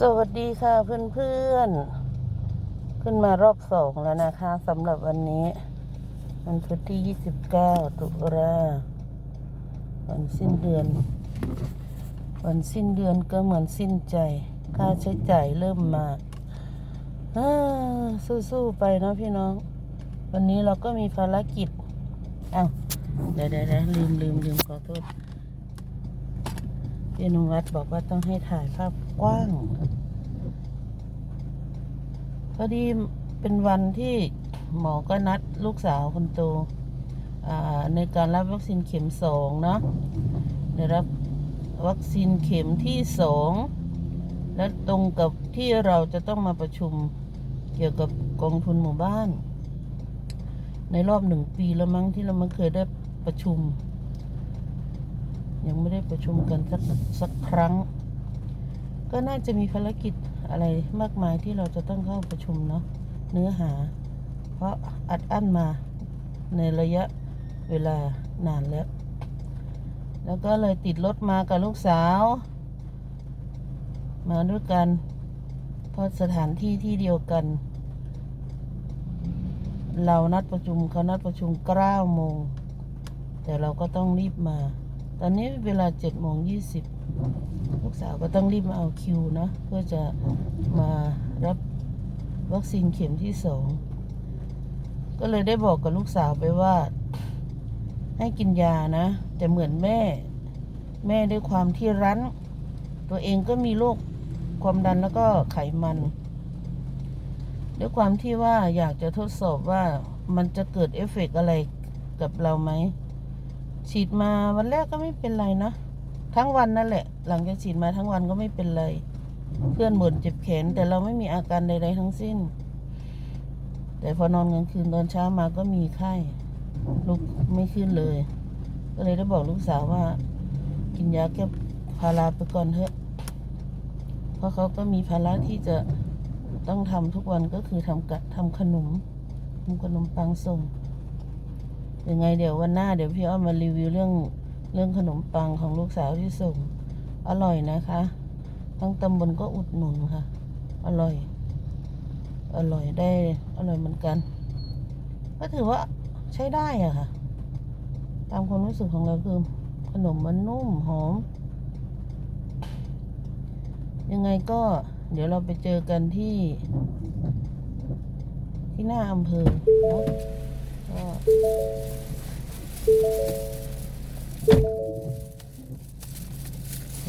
สวัสดีค่ะเพื่อนๆ ขึ้นมารอบสองแล้วนะคะสำหรับวันนี้ วันพุธที่ 29 ตุลาวันสิ้นเดือน วันสิ้นเดือนก็เหมือนสิ้นใจ ค่าใช้จ่ายเริ่มมาอาสู้ๆไปเนาะพี่น้อง วันนี้เราก็มีภารกิจอ้าวเดี๋ยวเดี๋ยวเดี๋ยวลืมลืมลืมขอโทษ พี่นุวัฒน์บอกว่าต้องให้ถ่ายภาพกว้าง พอดีเป็นวันที่หมอก็นัดลูกสาวคนโตในการรับวัคซีนเข็มสองเนาะได้รับวัคซีนเข็มที่สองและตรงกับที่เราจะต้องมาประชุมเกี่ยวกับกองทุนหมู่บ้าน ในรอบหนึ่งปีแล้วมั้งที่เราไม่เคยได้ประชุม ยังไม่ได้ประชุมกันสักสักครั้ง ก็น่าจะมีภารกิจอะไรมากมายที่เราจะต้องเข้าประชุมเนาะเนื้อหา เพราะอัดอั้นมาในระยะเวลานานแล้ว แล้วก็เลยติดรถมากับลูกสาว มาด้วยกันเพราะสถานที่ที่เดียวกัน เรานัดประชุมเขานัดประชุมเก้าโมงแต่เราก็ต้องรีบมา อนนี้เวลาเจ็ดโมงยี่สิบลูกสาวก็ต้องรีบมาเอาคิวเนาะเพื่อจะมารับวัคซีนเข็มที่สองก็เลยได้บอกกับลูกสาวไปว่า ให้กินยานะ แต่เหมือนแม่ แม่ด้วยความที่รั้น ตัวเองก็มีโรคความดันแล้วก็ไขมัน ด้วยความที่ว่าอยากจะทดสอบว่ามันจะเกิดเอฟเฟกต์อะไรกับเราไหม ฉีดมาวันแรกก็ไม่เป็นไรนะ ทั้งวันนั่นแหละ หลังจากฉีดมาทั้งวันก็ไม่เป็นไรเพื่อนบ่นเจ็บแขนแต่เราไม่มีอาการใด ๆ ทั้งสิ้น แต่พอนอนกลางคืนตอนเช้ามาก็มีไข้ลุกไม่ขึ้นเลย ก็เลยได้บอกลูกสาวว่า กินยาแก้พาราไปก่อนเถอะ เพราะเขาก็มีภาระที่จะต้องทำทุกวันก็คือทำกะทำขนมทำขนมปังส่ง ยังไงเดี๋ยววันหน้าเดี๋ยวพี่อ้อมมารีวิวเรื่องเรื่องขนมปังของลูกสาวที่ส่ง อร่อยนะคะทั้งตำบลก็อุดหนุนค่ะ อร่อย อร่อยได้อร่อยเหมือนกัน ก็ถือว่าใช้ได้อะค่ะ ตามความรู้สึกของเราคือขนมมันนุ่มหอม ยังไงก็เดี๋ยวเราไปเจอกันที่ ที่หน้าอำเภอเนาะ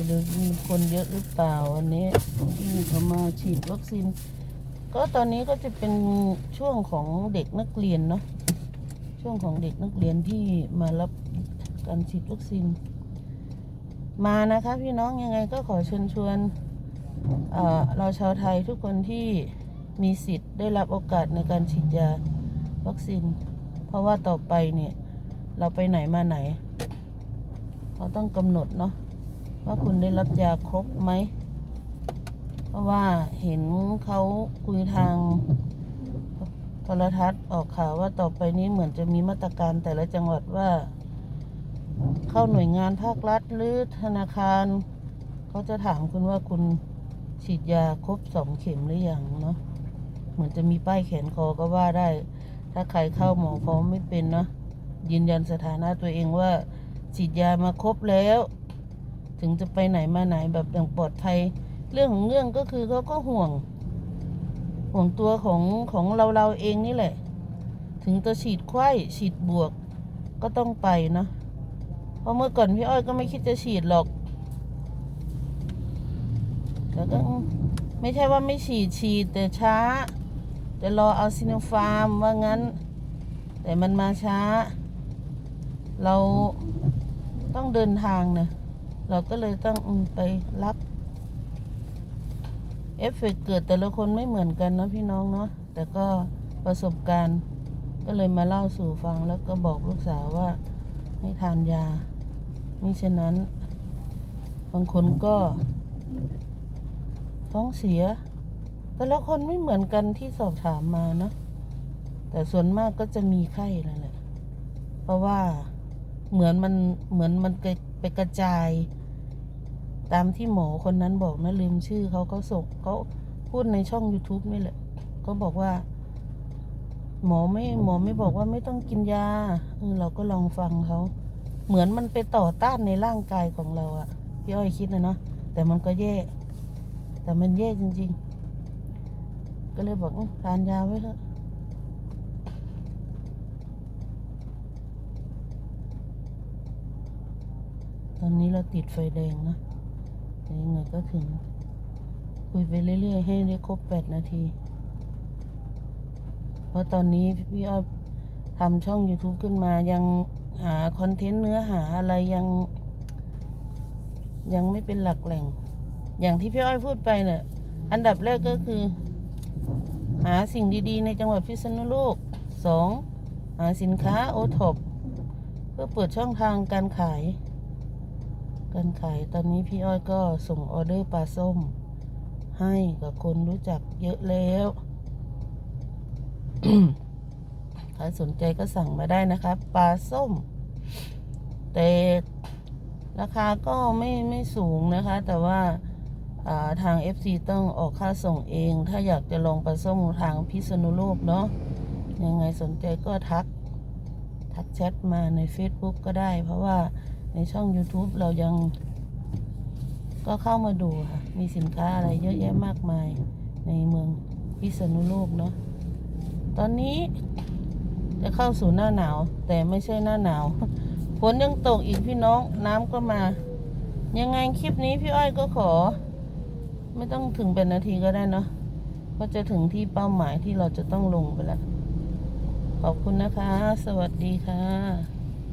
ดูมีคนเยอะหรือเปล่าวันนี้ที่เขามาฉีดวัคซีน ก็ตอนนี้ก็จะเป็นช่วงของเด็กนักเรียนเนาะช่วงของเด็กนักเรียนที่มารับการฉีดวัคซีน มานะคะพี่น้องยังไงก็ขอเชิญชวนเเราชาวไทยทุกคนที่มีสิทธิ์ได้รับโอกาสในการฉีดยาวัคซีน ราะว่าต่อไปเนี่ย เราไปไหนมาไหนเขาต้องกำหนดเนาะว่าคุณได้รับยาครบไหม เพราะว่าเห็นเขาคุยทางโทรทัศน์ออกข่าวว่าต่อไปนี้เหมือนจะมีมาตรการแต่ละจังหวัดว่า เข้าหน่วยงานภาครัฐหรือธนาคาร เขาจะถามคุณว่าคุณฉีดยาครบสองเข็มหรือยังเนาะเหมือนจะมีป้ายแขนคอก็ว่าได้ ถ้าใครเข้าหมอพร้อมไม่เป็นเนาะยืนยันสถานะตัวเองว่าฉีดยามาครบแล้ว ถึงจะไปไหนมาไหนแบบอย่างปลอดภัย เรื่องของเรื่องก็คือเขาก็ห่วง ห่วงตัวของของเราเราเองนี่แหละ ถึงจะฉีดไข้ฉีดบวกก็ต้องไปเนาะเพราะเมื่อก่อนพี่อ้อยก็ไม่คิดจะฉีดหรอกแต่ก็ไม่ใช่ว่าไม่ฉีดฉีดแต่ช้า จะรอเอาซิโนฟาร์มว่างั้น แต่มันมาช้า เราต้องเดินทางนะเราก็เลยต้องไปรับ เอฟเฟกต์เกิดแต่ละคนไม่เหมือนกันนะพี่น้องเนาะแต่ก็ประสบการณ์ ก็เลยมาเล่าสู่ฟังแล้วก็บอกลูกสาวว่าให้ทานยามิฉะนั้น บางคนก็ท้องเสีย แต่ละคนไม่เหมือนกันที่สอบถามมาเนาะแต่ส่วนมากก็จะมีไข้นั่นแหละ เพราะว่าเหมือนมันเหมือนมันไปกระจาย ตามที่หมอคนนั้นบอกนะลืมชื่อเขาเขาส่งเขาพูดในช่อง YouTube นี่แหละ ก็บอกว่า หมอไม่หมอไม่บอกว่าไม่ต้องกินยาเออเราก็ลองฟังเขาเหมือนมันไปต่อต้านในร่างกายของเราอะพี่อ้อยคิดนะเนาะแต่มันก็แย่ แต่มันแย่จริง ๆ ก็เลยบอกอทานยาไว้เถอะตอนนี้เราติดไฟแดงนะยังไงก็ถึง คุยไปเรื่อยๆ ให้ได้ครบแปดนาที เพราะตอนนี้พี่อ้อยทำช่อง YouTube ขึ้นมายังหาคอนเทนต์เนื้อหาอะไรยัง ยังไม่เป็นหลักแหล่ง อย่างที่พี่อ้อยพูดไปเนี่ยอันดับแรกก็คือ หาสิ่งดีๆ ในจังหวัดพิษณุโลกสองหาสินค้าโอท็อปเพื่อเปิดช่องทางการขาย การขายตอนนี้พี่อ้อยก็ส่งออเดอร์ปลาส้ม ให้กับคนรู้จักเยอะแล้วใครสนใจก็สั่งมาได้นะครับปลาส้ม แต่ราคาก็ไม่ไม่สูงนะคะ แต่ว่า ทาง FC ต้องออกค่าส่งเอง ถ้าอยากจะลงปลาส้มทางพิษณุโลกเนาะยังไงสนใจก็ทัก ทักแชทมาใน Facebook ก็ได้ เพราะว่าในช่อง YouTube เรายัง ก็เข้ามาดูค่ะ มีสินค้าอะไรเยอะแยะมากมายในเมืองพิษณุโลกเนาะตอนนี้จะเข้าสู่หน้าหนาว แต่ไม่ใช่หน้าหนาวฝนยังตกอีกพี่น้องน้ำก็มา ยังไงคลิปนี้พี่อ้อยก็ขอ ไม่ต้องถึงเป็นนาทีก็ได้เนาะก็จะถึงที่เป้าหมายที่เราจะต้องลงไปแล้ว ขอบคุณนะคะ สวัสดีค่ะ